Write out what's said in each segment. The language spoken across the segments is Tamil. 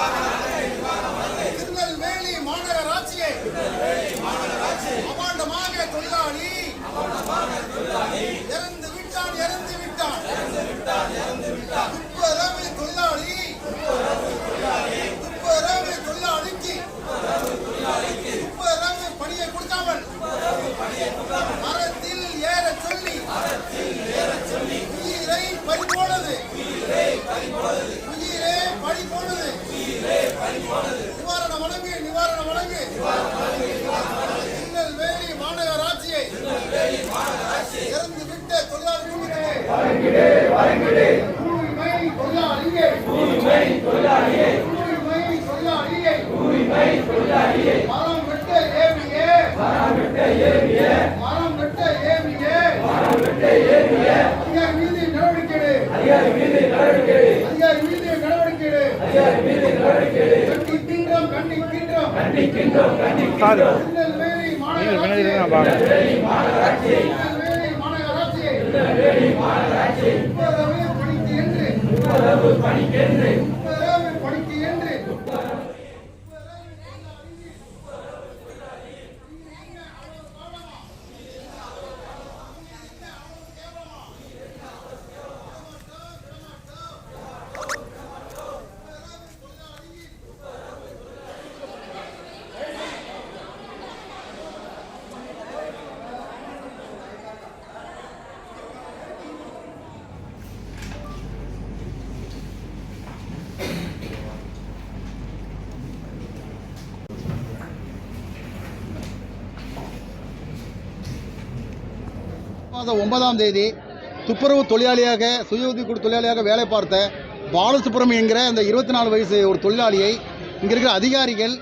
감사합니다. தூய்மை தொழிலாளியை என்று துப்புரவு பணிக்கு என்று மாதம் ஒன்பதாம் தேதி துப்புரவு தொழிலாளியாக சுய உதவிக்குழு தொழிலாளியாக வேலை பார்த்த பாலசுப்ரமணியம் என்கிற அந்த இருபத்தி நாலு வயசு ஒரு தொழிலாளியை இங்கே இருக்கிற அதிகாரிகள்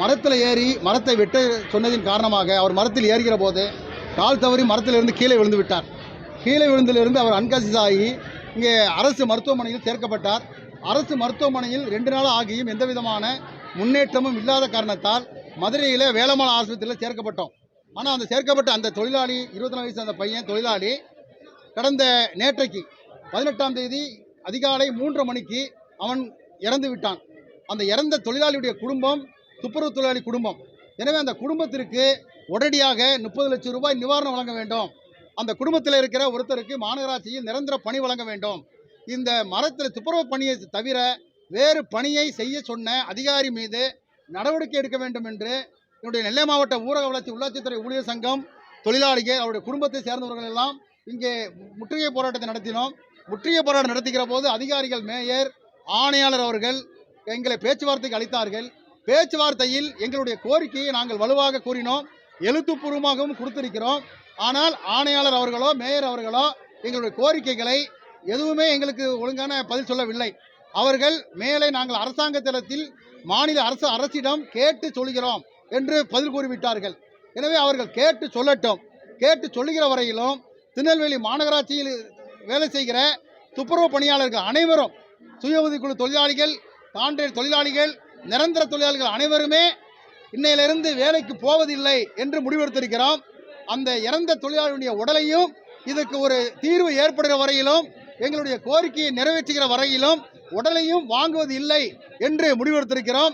மரத்தில் ஏறி மரத்தை வெட்ட சொன்னதின் காரணமாக அவர் மரத்தில் ஏறுகிற போது கால் தவறி மரத்திலிருந்து கீழே விழுந்து விட்டார். கீழே விழுந்திலிருந்து அவர் அன்கான்சியஸ் ஆகி இங்கே அரசு மருத்துவமனையில் சேர்க்கப்பட்டார். அரசு மருத்துவமனையில் ரெண்டு நாள் ஆகியும் எந்த விதமான முன்னேற்றமும் இல்லாத காரணத்தால் மதுரையில் வேலம்மாள் ஆஸ்பத்திரியில் சேர்க்கப்பட்டோம். ஆனால் அந்த சேர்க்கப்பட்ட அந்த தொழிலாளி இருபத்தி நாலு வயசு அந்த பையன் தொழிலாளி கடந்த நேற்றைக்கு பதினெட்டாம் தேதி அதிகாலை மூன்று மணிக்கு அவன் இறந்து விட்டான். அந்த இறந்த தொழிலாளியுடைய குடும்பம் துப்புரவு தொழிலாளி குடும்பம். எனவே அந்த குடும்பத்திற்கு உடனடியாக முப்பது லட்சம் ரூபாய் நிவாரணம் வழங்க வேண்டும். அந்த குடும்பத்தில் இருக்கிற ஒருத்தருக்கு மாநகராட்சியில் நிரந்தர பணி வழங்க வேண்டும். இந்த மரத்தில் துப்புரவு பணியை தவிர வேறு பணியை செய்ய சொன்ன அதிகாரி மீது நடவடிக்கை எடுக்க வேண்டும் என்று என்னுடைய நெல்லை மாவட்ட ஊரக வளர்ச்சி உள்ளாட்சித்துறை ஊழியர் சங்கம் தொழிலாளிகள் அவருடைய குடும்பத்தை சேர்ந்தவர்கள் எல்லாம் இங்கே முற்றுகை போராட்டத்தை நடத்தினோம். முற்றுகை போராட்டம் நடத்துகிற போது அதிகாரிகள் மேயர் ஆணையாளர் அவர்கள் எங்களை பேச்சுவார்த்தைக்கு அளித்தார்கள். பேச்சுவார்த்தையில் எங்களுடைய கோரிக்கையை நாங்கள் வலுவாக கூறினோம். எழுத்துப்பூர்வமாகவும் கொடுத்திருக்கிறோம். ஆனால் ஆணையாளர் அவர்களோ மேயர் அவர்களோ எங்களுடைய கோரிக்கைகளை எதுவுமே எங்களுக்கு ஒழுங்கான பதில் சொல்லவில்லை. அவர்கள் மேலே நாங்கள் அரசாங்க தளத்தில் மாநில அரசு அரசிடம் கேட்டு சொல்கிறோம். என்று பதில் கூறிவிட்டார்கள். எனவே அவர்கள் கேட்டு சொல்லட்டும். கேட்டு சொல்லுகிற வரையிலும் திருநெல்வேலி மாநகராட்சியில் வேலை செய்கிற துப்புரவு பணியாளர்கள் அனைவரும் சுய உதவிக்குழு தொழிலாளிகள் கான்ட்ராக்ட் தொழிலாளிகள் நிரந்தர தொழிலாளிகள் அனைவருமே இன்னையிலிருந்து வேலைக்கு போவதில்லை என்று முடிவெடுத்திருக்கிறோம். அந்த இறந்த தொழிலாளியுடைய உடலையும் இதுக்கு ஒரு தீர்வு ஏற்படுகிற வரையிலும் எங்களுடைய கோரிக்கையை நிறைவேற்றுகிற வரையிலும் உடலையும் வாங்குவது இல்லை என்று முடிவெடுத்திருக்கிறோம்.